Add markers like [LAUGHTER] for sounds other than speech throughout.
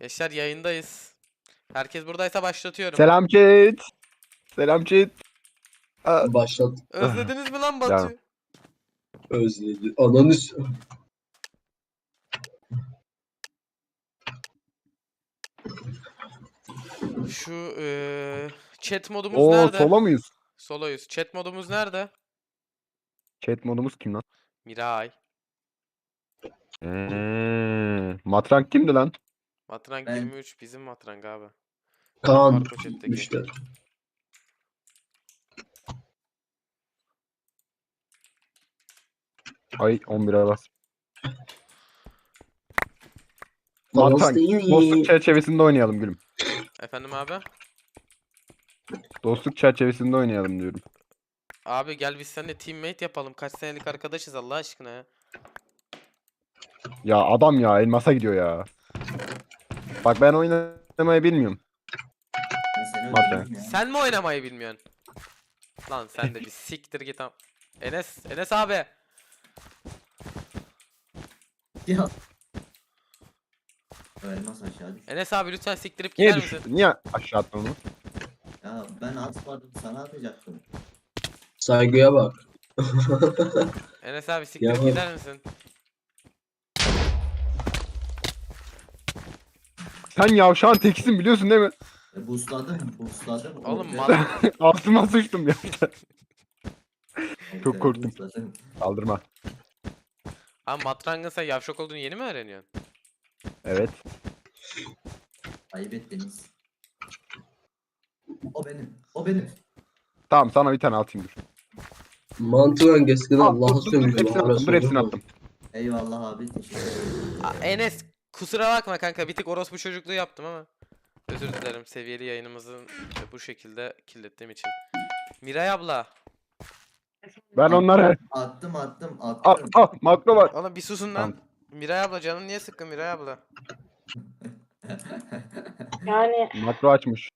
Gençler yayındayız. Herkes buradaysa başlatıyorum. Selam chat. Selam chat. Aa, Başlat. Özlediniz mi lan Batu? Özledi. Ananı s- Şu eee chat modumuz Oo nerede? solo muyuz? Soloyuz. Chat modumuz nerede? Chat modumuz kim lan? Miray. Eee, matrank kimdi lan? Matrank Ben. 23 bizim matrank abi. Kaan Marco chat'teki. gitmişler. Ay 11'e bas. Matrank. Palestine. Dostluk çerçevesinde oynayalım gülüm. Efendim abi? Dostluk çerçevesinde oynayalım diyorum. Abi gel biz seninle teammate yapalım. Kaç senelik arkadaşız Allah aşkına ya. Ya adam ya elmasa gidiyor ya. Bak ben oynamayı bilmiyorum. Ya. Sen mi oynamayı bilmiyorsun? Lan sen de bir siktir git am. Enes, Enes abi. Ya. Elmas aşağı düş. Enes abi lütfen siktirip Niye gider düştü? misin? Niye aşağı attın onu? Ya ben atmadım sana atacaktım. Saygıya bak. Enes abi siktirip Yapma. gider misin? Sen yavşağın tekisin biliyorsun değil mi? E, boostladım, boostladım. Oğlum mal. [LAUGHS] Altıma sıçtım ya. çok korktum. boostladım. Kaldırma. Abi matrangın sen yavşak olduğunu yeni mi öğreniyorsun? Evet. Ayıp ettiniz. O benim, o benim. Tamam sana bir tane atayım dur. Mantığın eskiden Al, Allah'a dur, dur, dur, hepsini attım, dur hepsini attım. Eyvallah abi, teşekkür ederim. Aa, Enes kusura bakma kanka bir tık orospu çocukluğu yaptım ama. Özür dilerim seviyeli yayınımızı bu şekilde kirlettiğim için. Miray abla. Ben onları Attım, attım, attım. al makro var. Oğlum bir susun lan. Miray abla canın niye sıkkın Miray abla? Yani Makro açmış.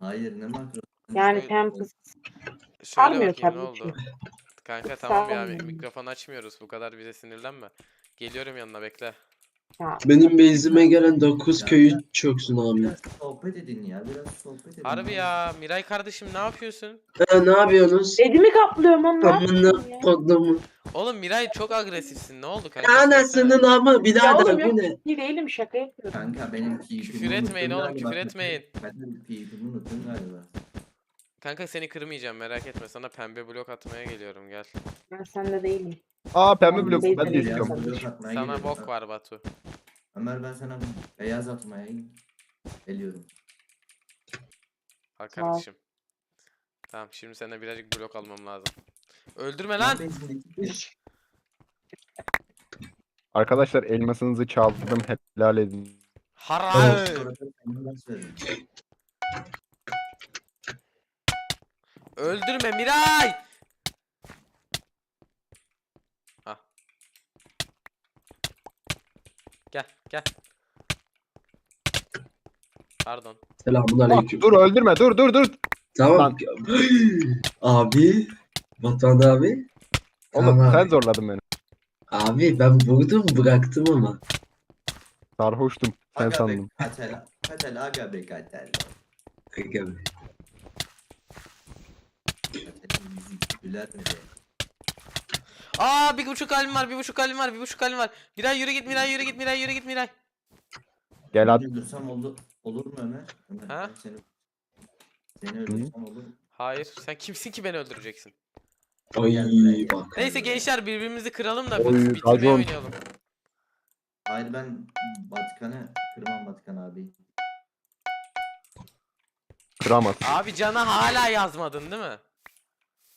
Hayır, ne makro? yani Pampers Söyle sarmıyor bakayım ne tabii oldu? ki. Kanka tamam ya Sarmıyor. mikrofon açmıyoruz bu kadar bize sinirlenme. Geliyorum yanına bekle. Ya, Benim base'ime gelen 9 Ya köyü çöksün abi. Biraz sohbet edin ya, biraz sohbet edin. Harbi ya Miray kardeşim ne yapıyorsun? Ha, ne yapıyorsunuz? Dedimi kaplıyorum yapayım Amına kodumu. Oğlum Miray çok agresifsin ne oldu kanka? Anasının ama Ya birader oğlum bu ne? iyi değilim şaka yapıyorum. Kanka benim pipimi Küfür etmeyin unuttun oğlum, küfür etmeyin. Ben pipimi unuttum galiba. Kanka seni kırmayacağım merak etme sana pembe blok atmaya geliyorum gel. Ben sende değilim. Aa pembe blok değil ben de istiyorum. Sana bok var Batu. Ömer ben sana beyaz atmaya geliyorum. Ol. kardeşim. Tamam şimdi sana birazcık blok almam lazım. Öldürme lan. Arkadaşlar elmasınızı çaldım helal edin. Haray. Öldürme Miray. Gel. Pardon. Selamun Bak, aleyküm. dur öldürme dur dur dur. Tamam. [GASPS] Abi. Batuhan abi. Oğlum Tamam sen abi. zorladın beni. Abi ben vurdum bıraktım ama. Sarhoştum. Sen Aga be sandın. katel. Katel aga be katel. Kanka be. Katelin yüzü güler mi be? Aa bir buçuk halim var bir buçuk halim var bir buçuk halim var. Miray yürü git Miray yürü git Miray yürü git Miray. Gel at. Öldürsem olur, olur mu Ömer? Ömer Ha? ben seni, seni öldürsem olur mu? Hayır sen kimsin ki beni öldüreceksin? Buraya, bak. Neyse gençler birbirimizi kıralım da Oy, biz bitirmeye racon. oynayalım. Hayır ben Vatikan'ı kırmam Vatikan abi. Kıramaz. Abi cana hala yazmadın değil mi?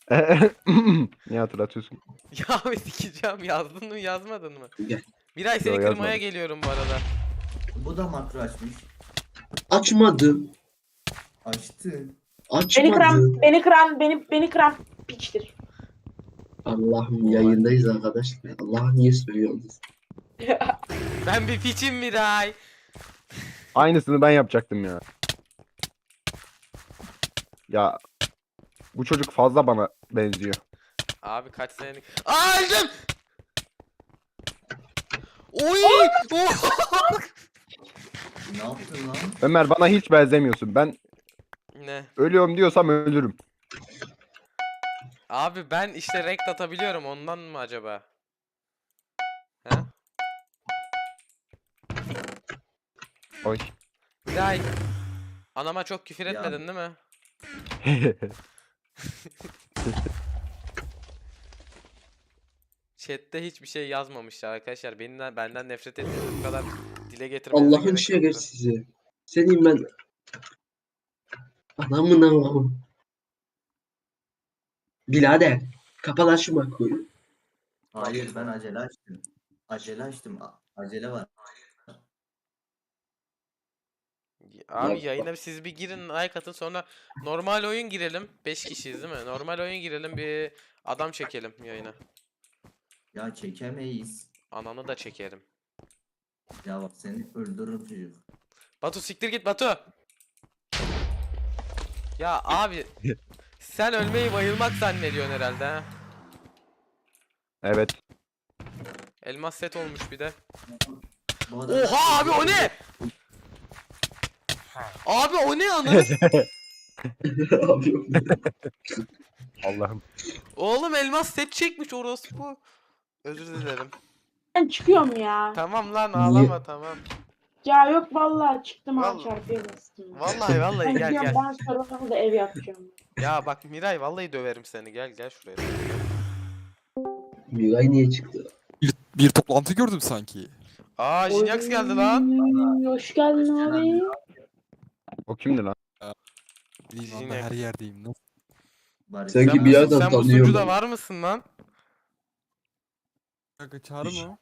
[LAUGHS] Niye hatırlatıyorsun? [LAUGHS] Ya abi sikeceğim yazdın mı yazmadın mı? Gel. Miray seni Yo, kırmaya geliyorum bu arada. Bu da makro açmış. Açmadım. Açtı. Açmadım. Beni kıran, beni kıran, beni beni kıran piçtir. Allah'ım yayındayız arkadaşlar. Allah niye söylüyorsunuz? [LAUGHS] Ben bir piçim Miray. Aynısını ben yapacaktım ya. Ya bu çocuk fazla bana benziyor. Abi kaç senelik... Aa öldüm! Oy! Ne yaptın lan? Ömer bana hiç benzemiyorsun. Ben Ne? ölüyorum diyorsam ölürüm. Abi ben işte renk atabiliyorum ondan mı acaba? He? Oy. Miray. Anama çok küfür Ya. etmedin değil mi? [LAUGHS] Chat'te hiçbir şey yazmamışlar arkadaşlar. Benden benden nefret ediyor. Bu kadar dile getirmenize Allah'ın yoktu. şerefsizi. Senin ben... Anamın anamın. Birader. Kapat lan şu makroyu. Hayır ben acele açtım. Acele açtım. a- Acele var. Abi Ya- yayına siz bir girin like atın sonra normal oyun girelim. 5 kişiyiz değil mi? Normal oyun girelim bir adam çekelim yayına. Ya çekemeyiz. Ananı da çekerim. Ya bak seni öldürürüm çocuk. Batu siktir git Batu. Ya abi [LAUGHS] sen ölmeyi bayılmak zannediyorsun herhalde ha. evet. Elmas set olmuş bir de. Oha abi o ne? Abi o ne ananı? [LAUGHS] Abi, Allah'ım. Oğlum elmas set çekmiş orospu. Özür dilerim. Ben çıkıyorum ya. Tamam lan Niye? ağlama tamam. Ya yok vallahi çıktım Vallahi- çarpıya bastım. Vallahi vallahi Ben gel gidiyorum, gel. Ben sonra da ev yapacağım. Ya bak Miray vallahi döverim seni. Gel gel şuraya. Miray niye çıktı? Bir, bir toplantı gördüm sanki. Aa Jinx geldi lan. Oy, Hoş geldin abi. O kimdi lan? Lan Yine- ben her yerdeyim. Nasıl? Sanki Sen, bir bu, yerden sen bu tanıyorum. sunucuda var mısın lan? Kanka çağrı mı?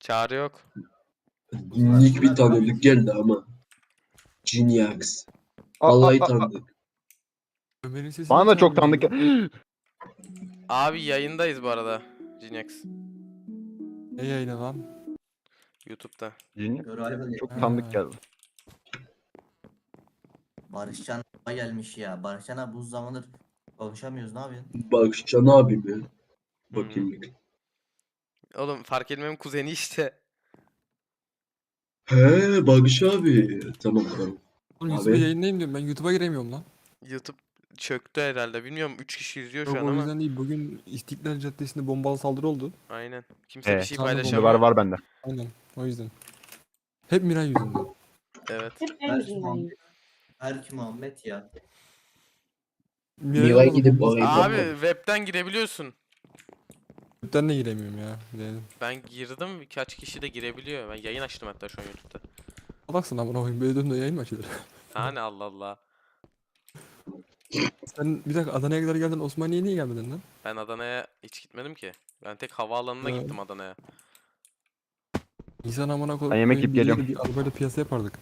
Çağrı yok. Nick bir tanıdık geldi ama. Jinx. Vallahi Aa, aa, aa, tanıdık. Ömer'in sesi Bana da çok tanıdık. [GASPS] Abi yayındayız bu arada. Jinx. Ne yayını lan? YouTube'da. Cini çok tanıdık geldi. Barışcan a- gelmiş ya. Barışcan abi bu zamandır konuşamıyoruz ne yapıyorsun? Bak Can abi mi? Bakayım bir. Oğlum fark etmem kuzeni işte. He Bagış abi. Tamam tamam. Oğlum Abi. YouTube'a yayındayım diyorum. Ben YouTube'a giremiyorum lan. YouTube çöktü herhalde. Bilmiyorum 3 kişi izliyor Yok şu an o ama. yüzden değil. Bugün İstiklal Caddesi'nde bombalı saldırı oldu. Aynen. Kimse bir Evet. şey Tamam, paylaşamıyor. var var bende. Aynen. O yüzden. Hep Miray yüzünden. Evet. Hep Ben en yüzünden. Muhammed- Erki Muhammed ya. Olmadı, gidip orayı Abi webten girebiliyorsun. YouTube'dan da giremiyorum ya. Yani. Ben girdim birkaç kişi de girebiliyor. Ben yayın açtım hatta şu an YouTube'da. Salaksın amına koyayım. Böyle döndü yayın mı açılır? [LAUGHS] Hani Allah Allah. Sen bir dakika Adana'ya kadar geldin. Osmaniye'ye niye gelmedin lan? Ben Adana'ya hiç gitmedim ki. Ben tek havaalanına Ha. gittim Adana'ya. İnsan amına koyayım. Ben yemek yiyip geliyorum. Bir arabayla piyasa yapardık.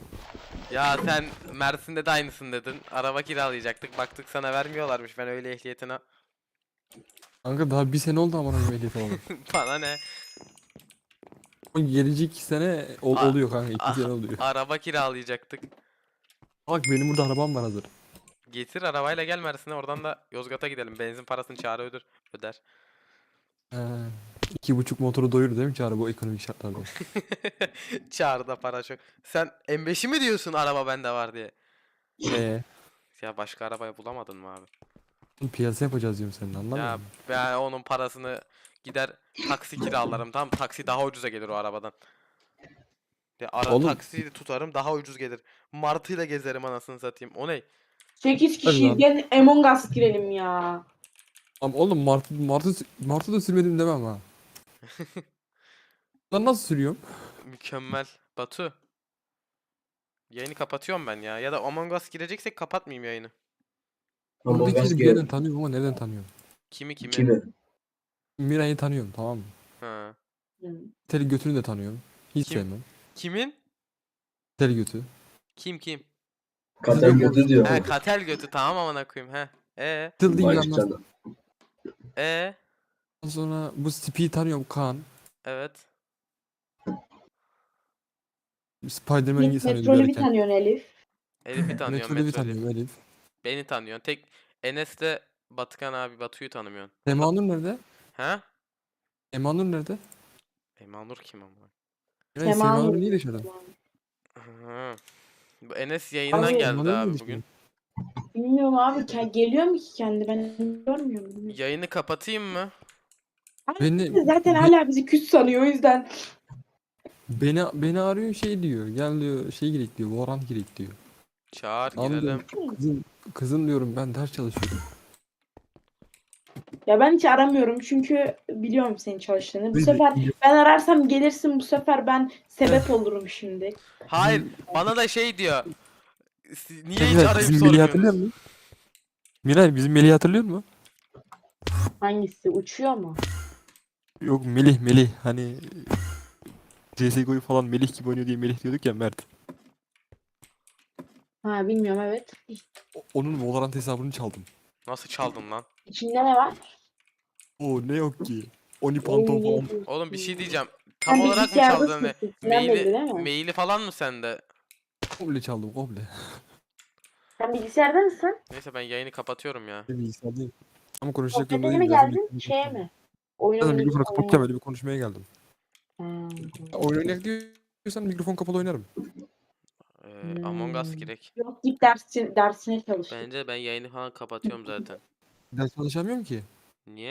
Ya sen Mersin'de de aynısın dedin. Araba kiralayacaktık. Baktık sana vermiyorlarmış. Ben öyle ehliyetine. Kanka daha bir sene oldu amına koyayım ehliyet alalı. [LAUGHS] Bana ne? O gelecek sene ol- A- oluyor kanka. iki sene oluyor. Araba kiralayacaktık. Bak benim burada arabam var hazır. Getir arabayla gel Mersin'e. Oradan da Yozgat'a gidelim. Benzin parasını çağrı öder. öder. He. İki buçuk motoru doyurdu değil mi Çağrı bu ekonomik şartlarda? [LAUGHS] Çağrı'da para çok. Sen M5'i mi diyorsun araba bende var diye? Eee? Ya başka arabayı bulamadın mı abi? Piyasa yapacağız diyorum senin anlamıyor Ya musun? ben onun parasını gider taksi kiralarım. Tam taksi daha ucuza gelir o arabadan. Ya ara Oğlum- taksi tutarım daha ucuz gelir. Martıyla gezerim anasını satayım. O ne? 8 Hadi kişi lan. gel Among Us girelim ya. Ama oğlum Martı, Martı, Martı da sürmedim demem ha. [LAUGHS] Lan nasıl sürüyorum? Mükemmel. Batu. Yayını kapatıyorum ben ya. Ya da Among Us gireceksek kapatmayayım yayını. Ama Buradaki gaz bir gel. yerden tanıyorum ama nereden tanıyorum? Kimi kimi? Kimi? Miray'ı tanıyorum tamam mı? Ha. Hı. Tel götünü de tanıyorum. Hiç Kim? sevmem. Kimin? Tel götü. Kim kim? Katen kötü diyor. He katel götü tamam amına koyayım he. E. Can'a. e Ondan sonra bu Spi'yi tanıyorum Kaan. evet. Spiderman'i sanıyorum Metrolü bir görürken. tanıyorsun Elif. Elif'i [LAUGHS] tanıyorum Metrolü bir Metrolü. tanıyorum Elif. Beni tanıyorsun. Tek Enes de Batıkan abi Batu'yu tanımıyorsun. Emanur nerede? Ha? Emanur nerede? Emanur kim ama? Miray Sema Semanur Nur. niye yaşadın? Hı. Bu Enes yayından Abi, geldi Bana abi bugün. Bilmiyorum abi. ke- Geliyor mu ki kendi? Ben görmüyorum. Yayını kapatayım mı? Beni, Zaten be- hala bizi küs sanıyor o yüzden. beni, beni arıyor şey diyor. Gel diyor şey gerek diyor. Valorant gerek diyor. Çağır Tamam girelim. diyorum. Kızım, kızım diyorum ben ders çalışıyorum. Ya ben hiç aramıyorum çünkü biliyorum senin çalıştığını. Bu sefer ben ararsam gelirsin bu sefer ben sebep olurum şimdi. Hayır bana da şey diyor. "Si- Niye hiç Miray, arayıp bizim Melih'i hatırlıyor musun? Miray bizim Melih'i hatırlıyor musun? Hangisi uçuyor mu? Yok Melih Melih hani [LAUGHS] CSGO'yu falan Melih gibi oynuyor diye Melih diyorduk ya Mert. Ha bilmiyorum evet. O- Onun Valorant hesabını çaldım. Nasıl çaldın lan? İçinde ne var? O ne yok ki. Oni pantol falan. Oğlum bir şey diyeceğim. Tam olarak mı çaldın? Ne? Maili, Maili, falan mı sende? Komple çaldım komple. Sen bilgisayarda mısın? Neyse ben yayını kapatıyorum ya. Bilgisayardayım. Ama konuşacak Sohbete durumda mi geldin? Şeye mi? Oyun mikrofonu oynayacak kapatacağım oyun. öyle bir konuşmaya geldim. Ha. Oyun oynayak diyorsan mikrofon kapalı oynarım. Ee, Among Us Hmm. girek. Yok git dersin, dersine çalış. Bence ben yayını falan kapatıyorum zaten. Ders çalışamıyorum ki. Niye?